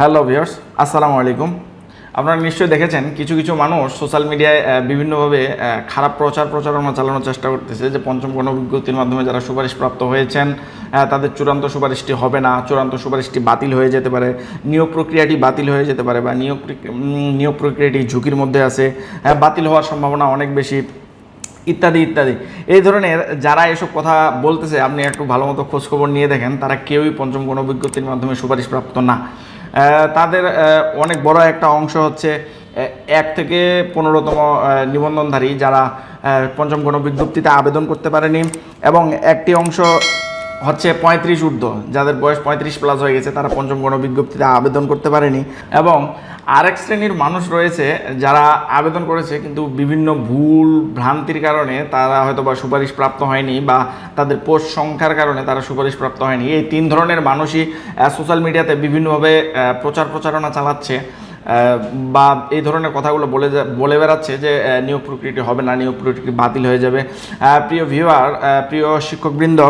Hello viewers আসসালামু আলাইকুম আপনারা নিশ্চয়ই দেখেছেন কিছু কিছু মানুষ সোশ্যাল মিডিয়ায় বিভিন্নভাবে খারাপ প্রচার প্রচারণা চালানোর চেষ্টা করতেছে যে পঞ্চম গণবিজ্ঞপ্তির মাধ্যমে যারা সুপারিশপ্রাপ্ত হয়েছেন আহ, তাদের চূড়ান্ত সুপারিশটি হবে না চূড়ান্ত সুপারিশটি বাতিল হয়ে যেতে পারে নিয়োগ প্রক্রিয়াটি বাতিল হয়ে যেতে পারে বা নিয়োগ নিয়োগ প্রক্রিয়াটি ঝুঁকির মধ্যে আছে। বাতিল হওয়ার সম্ভাবনা অনেক বেশি। ইত্যাদি ইত্যাদি। এই ধরনের যারা এসব কথা বলতেছে, আপনি একটু ভালো মতো খোঁজখবর নিয়ে দেখেন, তারা কেউই পঞ্চম কোনো বিজ্ঞপ্তির মাধ্যমে সুপারিশপ্রাপ্ত না। তাদের অনেক বড় একটা অংশ হচ্ছে এক থেকে পনেরোতম নিবন্ধনধারী যারা পঞ্চম কোনো বিজ্ঞপ্তিতে আবেদন করতে পারেনি, এবং একটি অংশ হচ্ছে পঁয়ত্রিশ ঊর্ধ্ব, যাদের বয়স পঁয়ত্রিশ প্লাস হয়ে গেছে, তারা পঞ্চম গণবিজ্ঞপ্তিতে আবেদন করতে পারেনি। এবং আরেক শ্রেণির মানুষ রয়েছে যারা আবেদন করেছে, কিন্তু বিভিন্ন ভুল ভ্রান্তির কারণে তারা হয়তো বা সুপারিশ প্রাপ্ত হয়নি বা তাদের পোস্ট সংখ্যার কারণে তারা সুপারিশ প্রাপ্ত হয়নি। এই তিন ধরনের মানুষই সোশ্যাল মিডিয়াতে বিভিন্নভাবে প্রচার প্রচারণা চালাচ্ছে বা এই ধরনের কথাগুলো বলে বলে বেড়াচ্ছে যে নিয়োগ প্রক্রিয়াটি হবে না, নিয়োগ প্রক্রিয়াটি বাতিল হয়ে যাবে। প্রিয় ভিউয়ার প্রিয় শিক্ষকবৃন্দ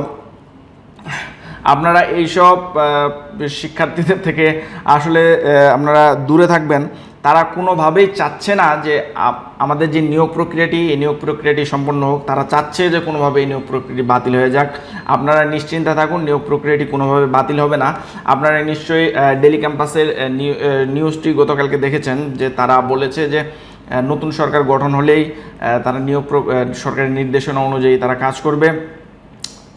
আপনারা এইসব শিক্ষার্থীদের থেকে আসলে আপনারা দূরে থাকবেন। তারা কোনোভাবেই চাচ্ছে না যে আমাদের যে নিয়োগ প্রক্রিয়াটি, এই নিয়োগ প্রক্রিয়াটি সম্পন্ন হোক। তারা চাচ্ছে যে কোনোভাবে এই নিয়োগ প্রক্রিয়াটি বাতিল হয়ে যাক। আপনারা নিশ্চিন্তে থাকুন, নিয়োগ প্রক্রিয়াটি কোনোভাবে বাতিল হবে না। আপনারা নিশ্চয়ই ডেলি ক্যাম্পাসের নিউ- নিউজটি গতকালকে দেখেছেন যে তারা বলেছে যে নতুন সরকার গঠন হলেই তারা নিয়োগ সরকারের নির্দেশনা অনুযায়ী তারা কাজ করবে।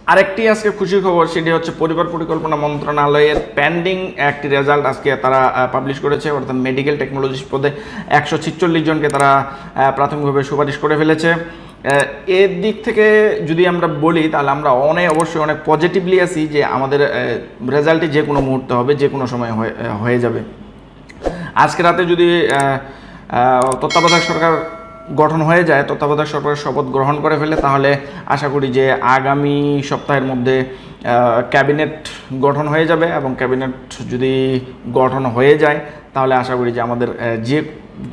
আরেকটি আজকে খুশির খবর, সেটি হচ্ছে পরিবার পরিকল্পনা মন্ত্রণালয়ের পেন্ডিং একটি রেজাল্ট আজকে তারা পাবলিশ করেছে। অর্থাৎ মেডিকেল টেকনোলজিস্ট পদে একশো ছিচল্লিশ জনকে তারা প্রাথমিকভাবে সুপারিশ করে ফেলেছে। এর দিক থেকে যদি আমরা বলি, তাহলে আমরা অনেক অবশ্যই অনেক পজিটিভলি আছি যে আমাদের রেজাল্টটি যে কোনো মুহূর্তে হবে, যে কোনো সময় হয়ে- যাবে। আজকে রাতে যদি তত্ত্বাবধায়ক সরকার গঠন হয়ে যায়, তত্ত্বাবধায়ক সরকারের শপথ গ্রহণ করে ফেলে, তাহলে আশা করি যে আগামী সপ্তাহের মধ্যে ক্যাবিনেট গঠন হয়ে যাবে এবং ক্যাবিনেট যদি গঠন হয়ে যায়, তাহলে আশা করি যে আমাদের যে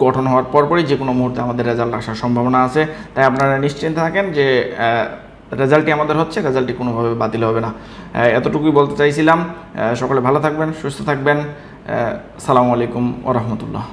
গঠন হওয়ার পরপরই যে কোনো মুহূর্তে আমাদের রেজাল্ট আসার সম্ভাবনা আছে। তাই আপনারা নিশ্চিন্ত থাকেন যে রেজাল্টটি আমাদের হচ্ছে রেজাল্টটি কোনোভাবে বাতিল হবে না। এতটুকুই বলতে চাইছিলাম। সকলে ভালো থাকবেন, সুস্থ থাকবেন। সালামু আলাইকুম ওরহমতুল্লাহ